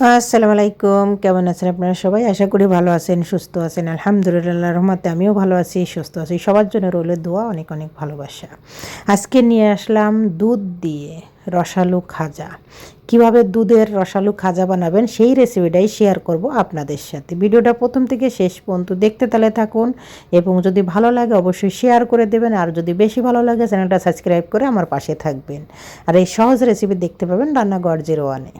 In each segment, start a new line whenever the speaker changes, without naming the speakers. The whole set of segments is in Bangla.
আসসালামু আলাইকুম কেমন আছেন আপনারা সবাই? আশা করি ভালো আছেন, সুস্থ আছেন। আলহামদুলিল্লাহ, রহমাতে আমিও ভালো আছি, সুস্থ আছি। সবার জন্য রইল দোয়া, অনেক অনেক ভালোবাসা। আজকে নিয়ে আসলাম দুধ দিয়ে রসালু খাজা। কীভাবে দুধের রসালু খাজা বানাবেন সেই রেসিপিটাই শেয়ার করব আপনাদের সাথে। ভিডিওটা প্রথম থেকে শেষ পর্যন্ত দেখতে তালে থাকুন এবং যদি ভালো লাগে অবশ্যই শেয়ার করে দেবেন। আর যদি বেশি ভালো লাগে, চ্যানেলটা সাবস্ক্রাইব করে আমার পাশে থাকবেন। আর এই সহজ রেসিপি দেখতে পাবেন রান্নাঘর জিরো ওয়ানে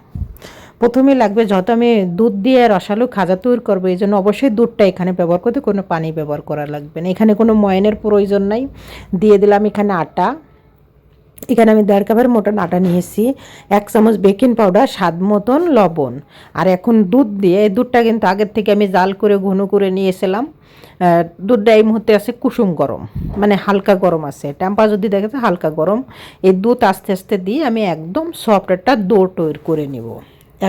প্রথমে লাগবে যত আমি দুধ দিয়ে রসালো খাজা তৈরি করব, এই জন্য অবশ্যই দুধটা এখানে ব্যবহার করতে কোনো পানি ব্যবহার করা লাগবে না। এখানে কোনো ময়নের প্রয়োজন নাই। দিয়ে দিলাম এখানে আটা। এখানে আমি দেড় কাপের মতন আটা নিয়েছি। এক চামচ বেকিং পাউডার, স্বাদ মতন লবণ। আর এখন দুধ দিয়ে, এই দুধটা কিন্তু আগের থেকে আমি জাল করে, ঘন করে নিয়েছিলাম। দুধটা এই মুহূর্তে আছে কুসুম গরম মানে হালকা গরম আছে। টেম্পার যদি দেখেছে হালকা গরম। এই দুধ আস্তে আস্তে দিয়ে আমি একদম সফট একটা দো তৈরি করে নিব।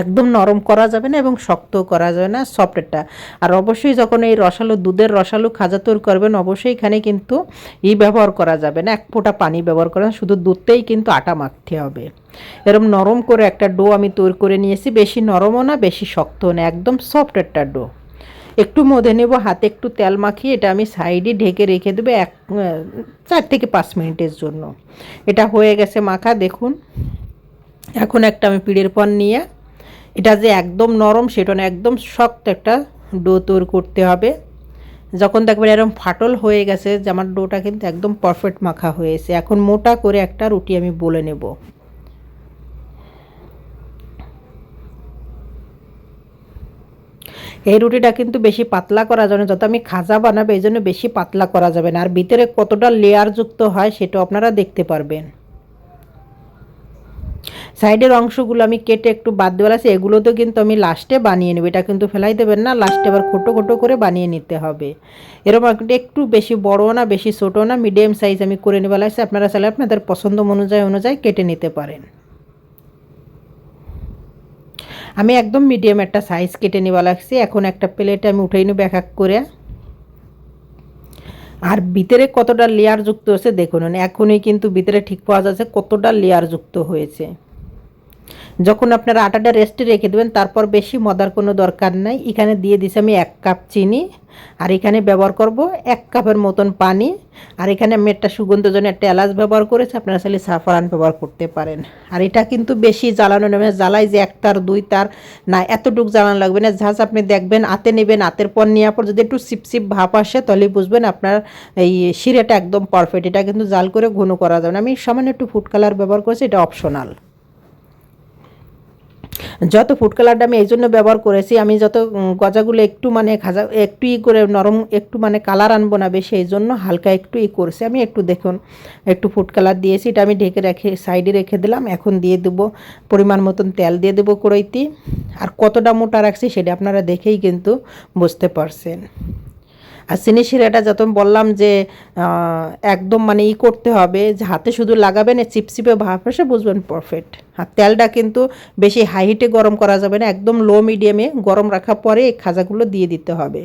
একদম নরম করা যাবে না এবং শক্ত করা যাবে না সফটেরটা আর অবশ্যই যখন এই রসালো, দুধের রসালো খাজা তৈরি করবেন, অবশ্যই এখানে কিন্তু ই ব্যবহার করা যাবে না, এক ফোঁটা পানি ব্যবহার করা শুধু দুধতেই কিন্তু আটা মাখতে হবে। এরকম নরম করে একটা ডো আমি তৈরি করে নিয়েছি, বেশি নরমও না, বেশি শক্তও না, একদম সফট একটা ডো। একটু মধে নেব, হাতে একটু তেল মাখিয়ে এটা আমি সাইডে ঢেকে রেখে দেবো এক চার থেকে পাঁচ মিনিটের জন্য। এটা হয়ে গেছে মাখা, দেখুন। এখন একটা আমি পিড়ের পর নিয়ে এটা যে একদম নরম, সেটা না, একদম শক্ত একটা ডো তৈরি করতে হবে। যখন দেখবেন এরকম ফাটল হয়ে গেছে যে আমার ডোটা কিন্তু একদম পারফেক্ট মাখা হয়েছে। এখন মোটা করে একটা রুটি আমি বলে নেব। এই রুটিটা কিন্তু বেশি পাতলা করা যাবে না, যত আমি খাজা বানাবো, এই জন্য বেশি পাতলা করা যাবে না। আর ভিতরে কতটা লেয়ার যুক্ত হয় সেটা আপনারা দেখতে পারবেন। সাইডের অংশগুলো আমি কেটে একটু বাদ দেওয়ার আছে এগুলো তো কিন্তু আমি লাস্টে বানিয়ে নেব। এটা কিন্তু ফেলাই দেবেন না, লাস্টে আবার খোটো খোটো করে বানিয়ে নিতে হবে। এরকম একটু বেশি বড় না, বেশি ছোটো না, মিডিয়াম সাইজ আমি করে নেওয়া লাগছে আপনারা চাইলে আপনাদের পছন্দ অনুযায়ী অনুযায়ী কেটে নিতে পারেন। আমি একদম মিডিয়াম একটা সাইজ কেটে নেওয়া লাগছে। এখন একটা প্লেটে আমি উঠেই নেব এক এক করে। আর ভিতরে কতটা লেয়ার যুক্ত হয়েছে দেখুন, এখনই কিন্তু ভিতরে ঠিক পাওয়া যাচ্ছে কতটা লেয়ার যুক্ত হয়েছে। যখন আপনারা আটাটা রেস্টে রেখে দেবেন, তারপর বেশি মদার কোনো দরকার নাই। এখানে দিয়ে দিছি আমি এক কাপ চিনি, আর এখানে ব্যবহার করব এক কাপের মতন পানি। আর এখানে আমি একটা সুগন্ধ জন্য একটা এলাচ ব্যবহার করেছি, আপনারা চাইলে সাফরান ব্যবহার করতে পারেন। আর এটা কিন্তু বেশি জ্বালানো নেবে জ্বালাই যে এক তার দুই তার, না, এতটুকু জ্বালানো লাগবে না। ঝাঁজ আপনি দেখবেন আতে নেবেন আতের পর নেওয়ার পর যদি একটু সিপসিপ ভাপ আসে, তাহলে বুঝবেন আপনার এই শিরেটা একদম পারফেক্ট এটা কিন্তু জাল করে ঘন করা যাবে না। আমি সামান্য একটু ফুড কালার ব্যবহার করেছি, এটা অপশনাল যত ফুড কালারটা আমি এই জন্য ব্যবহার করেছি, আমি যত গজাগুলো একটু মানে খাজা, একটু ই করে নরম, একটু মানে কালার আনব না বেশি, এই জন্য হালকা একটু ই করেছি। আমি একটু দেখুন, একটু ফুড কালার দিয়েছি, এটা আমি ঢেকে রেখে সাইডে রেখে দিলাম, এখন দিয়ে দেবো পরিমাণ মতন তেল, দিয়ে দেবো কড়াইতে। আর কতটা মোটা রাখছি সেটা আপনারা দেখেই কিন্তু বুঝতে পারছেন। আর চিনি শিরাটা যত বললাম যে একদম মানে ই করতে হবে, যে হাতে শুধু লাগাবেন চিপচিপে ভাব এসে বুঝবেন পারফেক্ট আর তেলটা কিন্তু বেশি হাই হিটে গরম করা যাবে না, একদম লো মিডিয়ামে গরম রাখার পরে এই খাজাগুলো দিয়ে দিতে হবে।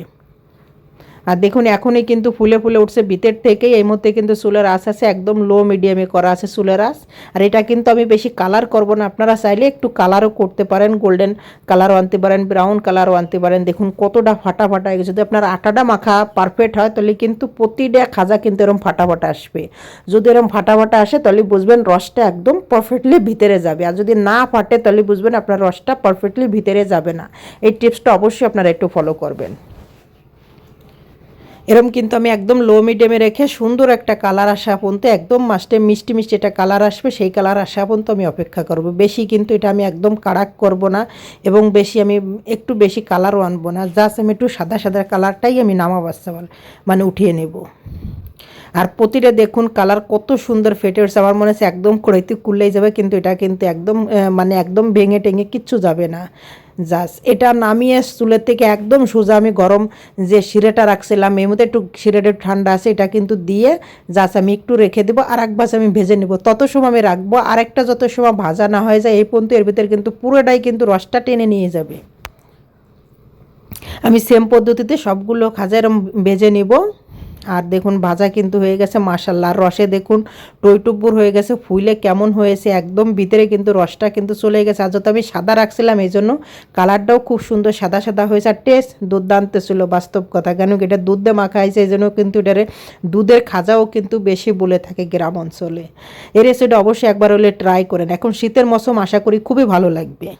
আর দেখুন, এখনই কিন্তু ফুলে ফুলে উঠছে ভিতর থেকেই। এই মধ্যে কিন্তু চুলের আঁচ আছে একদম লো মিডিয়ামে করা আছে চুলের আঁচ আর এটা কিন্তু আমি বেশি কালার করব না। আপনারা চাইলে একটু কালারও করতে পারেন গোল্ডেন কালারও আনতে পারেন ব্রাউন কালারও আনতে পারেন। দেখুন, কতটা ফাটা ফাটা গেছে। যদি আপনার আটাটা মাখা পারফেক্ট হয়, তাহলে কিন্তু প্রতিটা খাজা কিন্তু এরকম ফাটা ফাটা আসবে। যদি এরকম ফাটা ফাটা আসে, তাহলে বুঝবেন রসটা একদম পারফেক্টলি ভিতরে যাবে। আর যদি না ফাটে, তাহলে বুঝবেন আপনার রসটা পারফেক্টলি ভিতরে যাবে না। এই টিপসটা অবশ্যই আপনারা একটু ফলো করবেন। এরম কিন্তু আমি একদম লো মিডিয়ামে রেখে সুন্দর একটা কালার আসা পর্যন্ত একদম মাস্টে মিষ্টি মিষ্টি একটা কালার আসবে, সেই কালার আসা পর্যন্ত আমি অপেক্ষা করব। বেশি কিন্তু এটা আমি একদম কাড়াক করব না এবং বেশি আমি একটু বেশি কালারও আনব না জাস্ট আমি একটু সাদা সাদা কালারটাই আমি নামা বাচ্চা মানে উঠিয়ে নেব। আর প্রতিটা দেখুন কালার কত সুন্দর ফেটে উঠছে। আমার মনে হচ্ছে একদম কড়াইতে কুললেই যাবে, কিন্তু এটা কিন্তু একদম মানে একদম ভেঙে টেঙে কিচ্ছু যাবে না। জাস এটা নামিয়ে চুলের থেকে একদম সোজা আমি গরম যে শিরেটা রাখছিলাম এর মধ্যে একটু শিরেটা ঠান্ডা আছে, এটা কিন্তু দিয়ে জাস আমি একটু রেখে দেবো আর এক বাস আমি ভেজে নেব। তত সময় আমি রাখব, আরেকটা যত সময় ভাজা না হয়ে যায়, এই পর্যন্ত এর ভিতরে কিন্তু পুরোটাই কিন্তু রসটা টেনে নিয়ে যাবে। আমি সেম পদ্ধতিতে সবগুলো খাজা এরম ভেজে নিব। আর দেখুন, ভাজা কিন্তু হয়ে গেছে মাসাল্লাহ রসে দেখুন টইটুব্বুর হয়ে গেছে, ফুলে কেমন হয়েছে, একদম ভিতরে কিন্তু রসটা কিন্তু চলে গেছে। আর যত আমি সাদা রাখছিলাম, এই জন্য কালারটাও খুব সুন্দর সাদা সাদা হয়েছে। আর টেস্ট দুর্দান্ত ছিল, বাস্তব কথা। কেন কি এটা দুধ মাখা হয়েছে, এই জন্য কিন্তু এটারে দুধের খাজাও কিন্তু বেশি বলে থাকে গ্রাম অঞ্চলে। এই রেসিপিটা অবশ্যই একবার হলে ট্রাই করেন। এখন শীতের মৌসুম, আশা করি খুবই ভালো লাগবে।